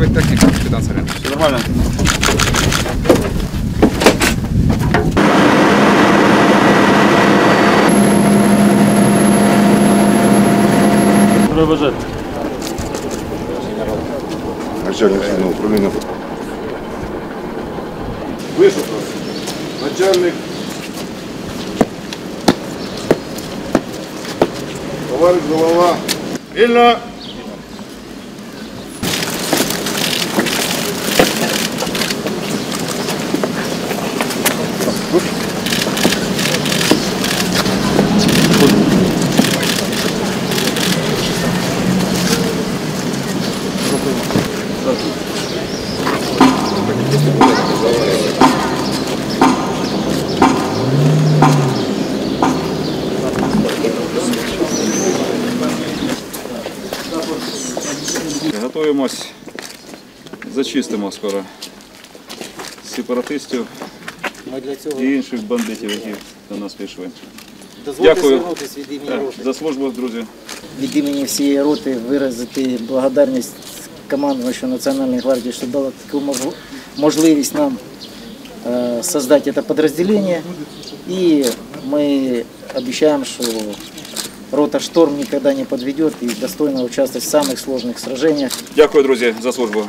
вид техніки, капітан Саренко. Все нормально? Треба бажати. Начальник сильного управління. Вийшов просто. Начальник. Товариш голова. Вільно. Готуємось, зачистимо скоро сепаратистів і інших бандитів, які до нас пішли. дозвольте Дякую. від імені роти. За службу, друзі. Від імені всієї роти виразити благодарність командувачу Національної гвардії, що дало таку мож- можливість нам э, создать это подразделение. И мы обещаем, что рота «Шторм» никогда не подведет и достойно участвовать в самых сложных сражениях. Дякую, друзі, за службу.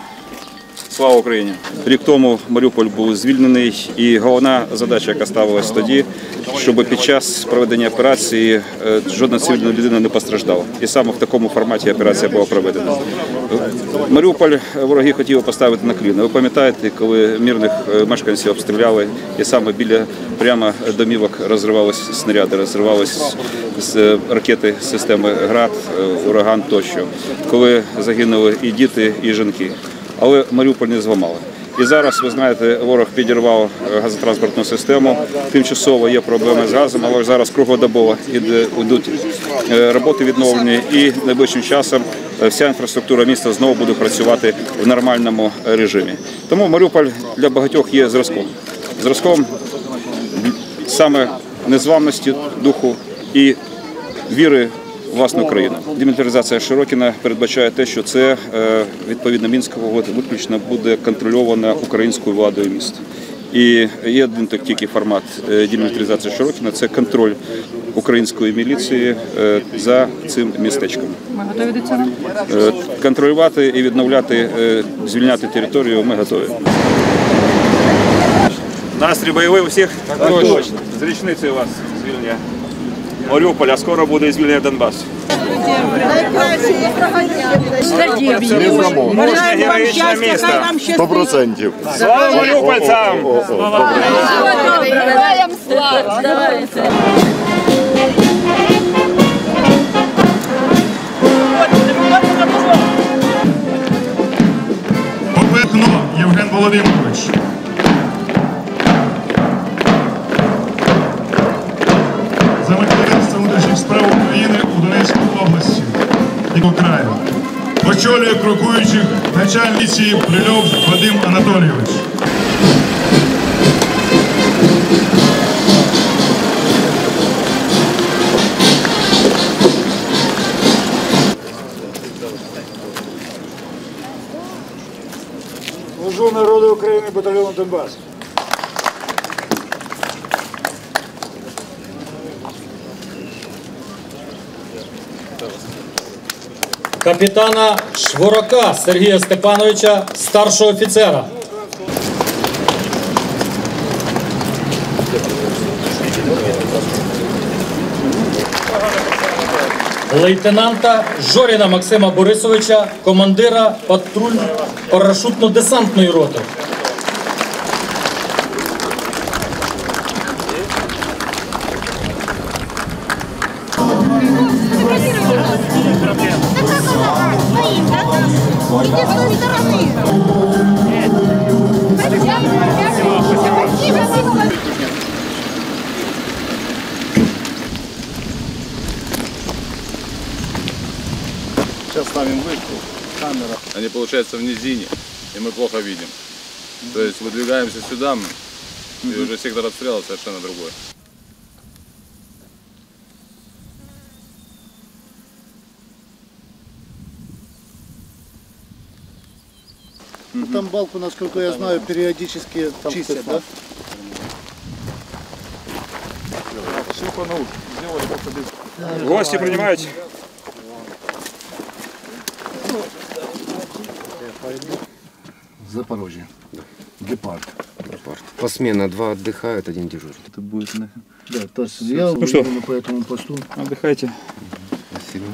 Слава Україні! Рік тому Маріуполь був звільнений, і головна задача, яка ставилась тоді, щоб під час проведення операції е, жодна цивільна людина не постраждала. І саме в такому форматі операція була проведена. Маріуполь вороги хотіли поставити на клін. Ви пам'ятаєте, коли мирних е, мешканців обстріляли, і саме біля прямо домівок розривалися снаряди, розривались з е, ракети системи ГРАД, е, ураган тощо, коли загинули і діти, і жінки. Але Маріуполь не зламали. І зараз, ви знаєте, ворог підірвав е, газотранспортну систему. Тимчасово є проблеми з газом, але зараз круглодобово йдуть е, роботи відновлені, і найближчим часом е, вся інфраструктура міста знову буде працювати в нормальному режимі. Тому Маріуполь для багатьох є зразком. Зразком саме незламності духу і віри власну країну. Демілітаризація Широкіна передбачає те, що це е, відповідно мінська угода виключно буде контрольована українською владою міста. І є один так- тільки формат е, демілітаризації Широкіна це контроль української міліції е, за цим містечком. Ми готові до цього? Контролювати і відновляти, звільняти територію ми готові. Настрій бойовий у всіх? Так, точно. З річницею у вас звільнення Маріуполя, скоро буде звільнення героїчне місто. Сто процентів. Слава маріупольцям! Поверхно Євген Володимирович. І краю. Очолює крокуючих начальниці Прильов Вадим Анатолійович. Служу народу України батальйону Донбас. Капітана Шворока Сергія Степановича, старшого офіцера. Лейтенанта Жоріна Максима Борисовича, командира патруль парашутно-десантної роти. Иди с той стороны. Сейчас ставим вышку, камера. Они, получается, в низине, и мы плохо видим. То есть выдвигаемся сюда, и уже сектор обстрела совершенно другой. Там балку, насколько я знаю, периодически чистят, да? Гости принимать. Запорожье. Гепард. Посменно два отдыхают, один дежурит. Это будет на... Да, то есть я Ну что? по этому посту. Отдыхайте. Спасибо.